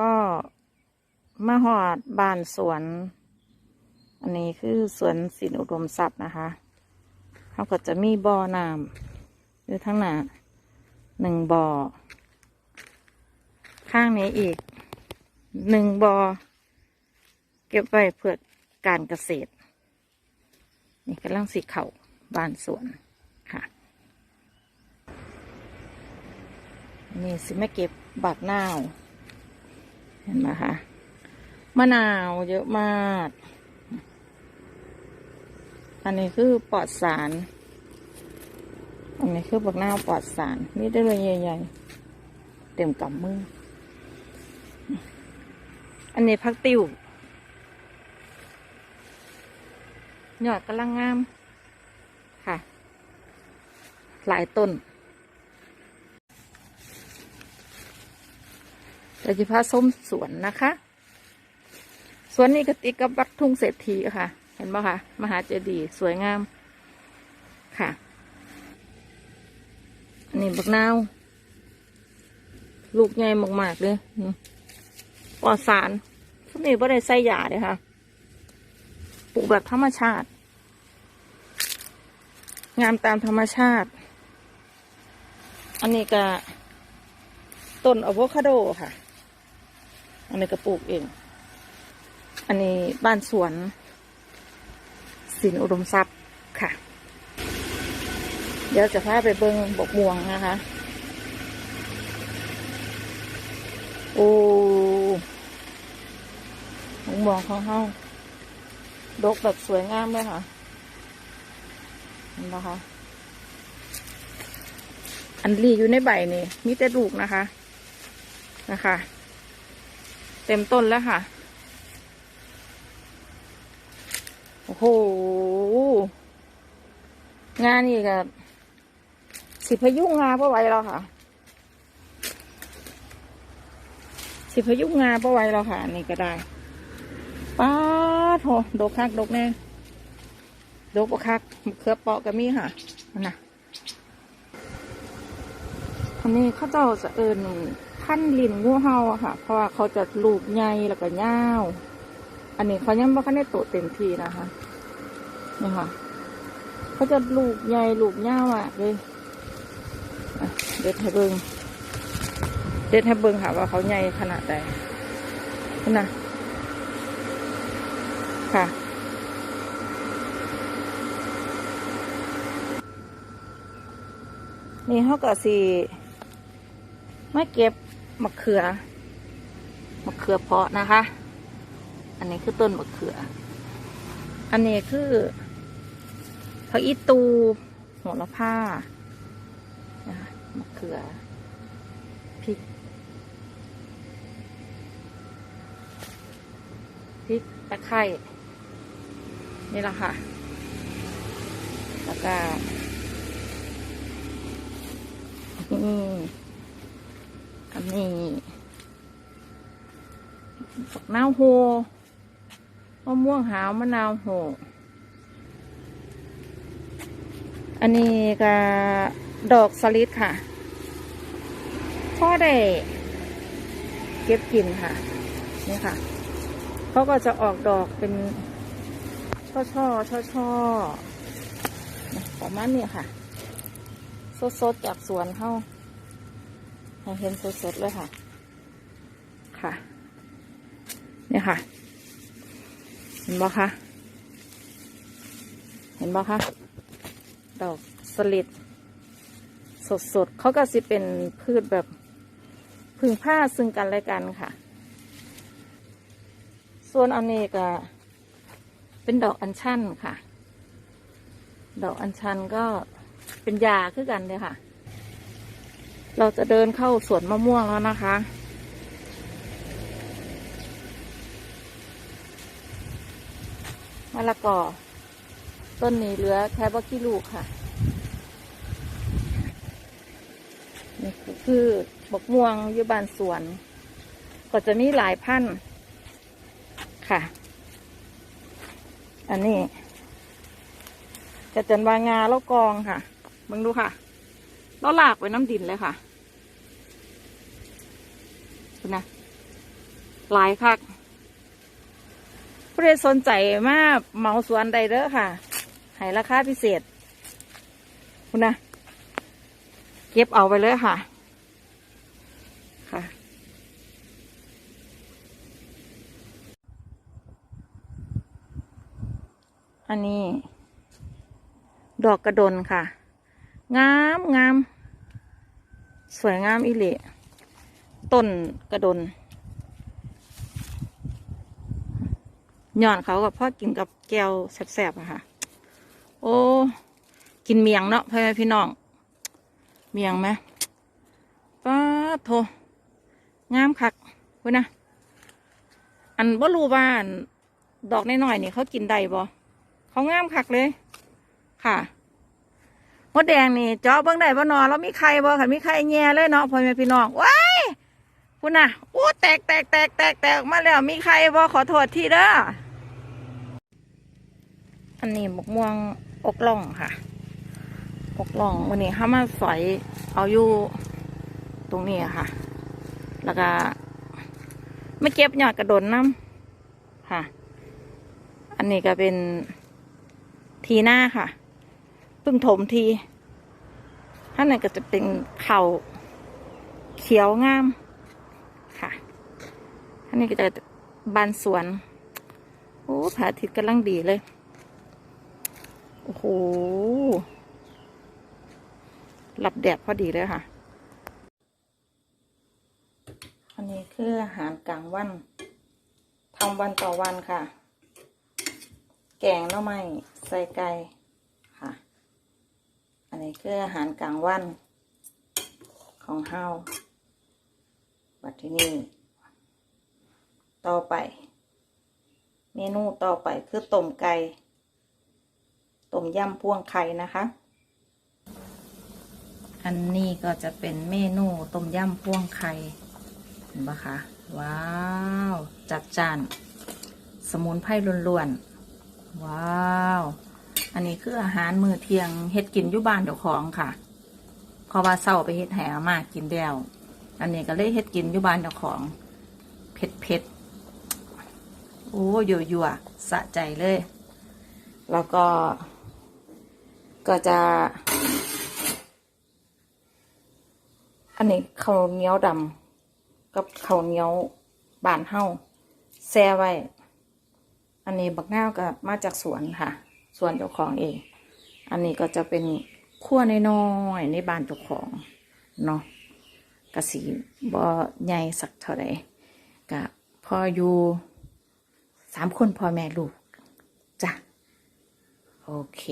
ก็มาหอดบ้านสวน อันนี้คือสวนสินอุดมทรัพย์นะคะเขาก็จะมีบ่อน้ำอยู่ทั้งหน้าหนึ่งบ่อ ข้างนี้อีกหนึ่งบ่อ เก็บไว้เพื่อการเกษตร นี่กำลังสีเขาบ้านสวนค่ะนี่สิไม่เก็บบักนาว เห็นไหมคะมะนาวเยอะมาก อันนี้คือปลอดสาร อันนี้คือบักนาวปลอดสาร นี่ได้เลยใหญ่ๆ เต็มกำมือ อันนี้พักติวหยอดกำลังงาม ค่ะ หลายต้น เราจะพาส้มสวนนะคะ สวนนี้ก็ติดกับวัดทุ่งเศรษฐีค่ะ เห็นไหมคะมหาเจดีย์สวยงามค่ะอันนี้บักนาว ลูกใหญ่มากๆเลยปลอดสารทุกนี้ไม่ได้ใส่ยาเลยค่ะ ปลูกแบบธรรมชาติ งามตามธรรมชาติ อันนี้ก็ต้นอะโวคาโดค่ะ อันนี้ก็ปลูกเอง อันนี้บ้านสวนสินอุดมทรัพย์ค่ะ เดี๋ยวจะพาไปเบิงบกม่วงนะคะ โอ้บกม่วงของเฮาดกแบบสวยงามเลยค่ะนะคะอันรีอยู่ในใบนี่มีแต่ลูกนะคะ นะคะ เต็มต้นแล้วค่ะ โอ้โห งานนี่กับสิพยุงงาเพราะไว้แล้วค่ะ สิพยุงงาเพราะไว้แล้วค่ะ นี่ก็ได้ป้าโถดกคักดกแน่ดกบคักมะเขือเปาะก็มีค่ะน่ะอันนี้เขาเจ้าจะเอิญ ขั้นลิ้นงูเห่าค่ะ เพราะว่าเขาจะลูกใหญ่แล้วก็ยาว อันนี้เขายังไม่คันได้โตเต็มที่นะคะนี่ค่ะ เขาจะลูกใหญ่ลูกยาวอะเลยเด็ดให้เบิงเด็ดให้เบิงค่ะ ว่าเขาใหญ่ขนาดใดนั่นะค่ะนี่เขาก็สิไม่เก็บ มะเขือมะเขือเพาะนะคะ อันนี้คือต้นมะเขือ อันนี้คือผักอีตูหัวละผ้ามะเขือพริกพริกตะไคร้นี่แหละค่ะ แล้วก็นี่ อันนี้ฝักนาวโฮมะม่วงหาวมะนาวโหอันนี้ก็ดอกสลิดค่ะพ่อได้เก็บกินค่ะ นี่ค่ะเขาก็จะออกดอกเป็นช่อช่อช่อช่อประมาณนี้ค่ะ สดๆจากสวนเข้า ให้เห็นสดๆเลยค่ะ ค่ะ เนี่ยค่ะ เห็นบ่คะ เห็นบ่คะ ดอกสลิดสดๆ เขาก็สิเป็นพืชแบบพึ่งผ้าซึ่งกันและกันค่ะ ส่วนอันนี้ก็เป็นดอกอัญชันค่ะ ดอกอัญชันก็เป็นยาคือกันเลยค่ะ เราจะเดินเข้าสวนมะม่วงแล้วนะคะ มะละกอ ต้นนี้เหลือแค่บักกี้ลูกค่ะ นี่คือบกม่วงอยู่บ้านสวน ก็จะมีหลายพันธุ์ค่ะ อันนี้จะจันวางาแล้วกองค่ะ มึงดูค่ะ แล้วลากไว้น้ำดินเลยค่ะคุณนะหลายคักผู้ใดสนใจมาเหมาสวนใดเด้อค่ะให้ราคาพิเศษคุณนะเก็บเอาไปเลยค่ะ ค่ะ อันนี้ ดอกกระดนค่ะ งามงาม สวยงามอีเละต้นกระดนหย่อนเขากับพ่อกินกับแก้วแสบๆอะค่ะ โอ้ กินเมียงเนาะพ่อแม่พี่น้อง เมียงไหมป้าโทงามคักเว้ยนะ อันบ่รู้ว่านดอกน้อยๆนี่เขากินได้บ่เขางามคักเลย ค่ะ มดแดงนี่เจาะเบิ่งได้บ่นอแล้วมีไข่บ่ค่ะมีไข่แง่เลยเนาะพ่อแม่พี่น้องว้ายคุณน่ะโอ้แตกแตกแตกแตกแตกมาแล้วมีไข่บ่ขอโทษทีเด้ออันนี้มกม่วงอกล่องค่ะ อกล่องวันนี้ห้ามาสอยเอาอยู่ตรงนี้อะค่ะ แล้วก็ไม่เก็บหยอดกระโดนน้ำค่ะ อันนี้ก็เป็นทีหน้าค่ะ เพิ่งถมทีท่านนั้นก็จะเป็นเข่าเขียวงามค่ะท่านนี้ก็จะบานสวนโอ้ผาทิตย์กำลังดีเลย โอ้โหหลับแดดพอดีเลยค่ะ อันนี้คืออาหารกลางวันทำวันต่อวันค่ะ แกงหน่อไม้ใส่ไก่ อันนี้คืออาหารกลางวันของเฮาบัดที่นี่ต่อไป เมนูต่อไปคือต้มไก่ต้มยำพวงไข่นะคะ อันนี้ก็จะเป็นเมนูต้มยำพวงไข่เห็นปะคะว้าว จัดจาน สมุนไพรล้วนๆ ว้าว อันนี้คืออาหารมื้อเที่ยงเฮ็ดกินอยู่บ้านเจ้าของค่ะเพราะว่าเศร้าไปเฮ็ดแห่มากินแล้วอันนี้ก็เลยเฮ็ดกินอยู่บ้านเจ้าของเผ็ดเผ็ดโอ้ยั่วยั่วสะใจเลย แล้วก็ ก็จะ อันนี้ข้าวเหนียวดำกับข้าวเหนียวบานเฮาแซ่ไว้ อันนี้บักนาวก็มาจากสวนค่ะ ส่วนเจ้าของเอง อันนี้ก็จะเป็นขั้วน้อยๆในบ้านเจ้าของเนาะกระสีบ่ใหญ่สักเท่าไหร่กะพออยู่สามคนพ่อแม่ลูกจ้ะโอเค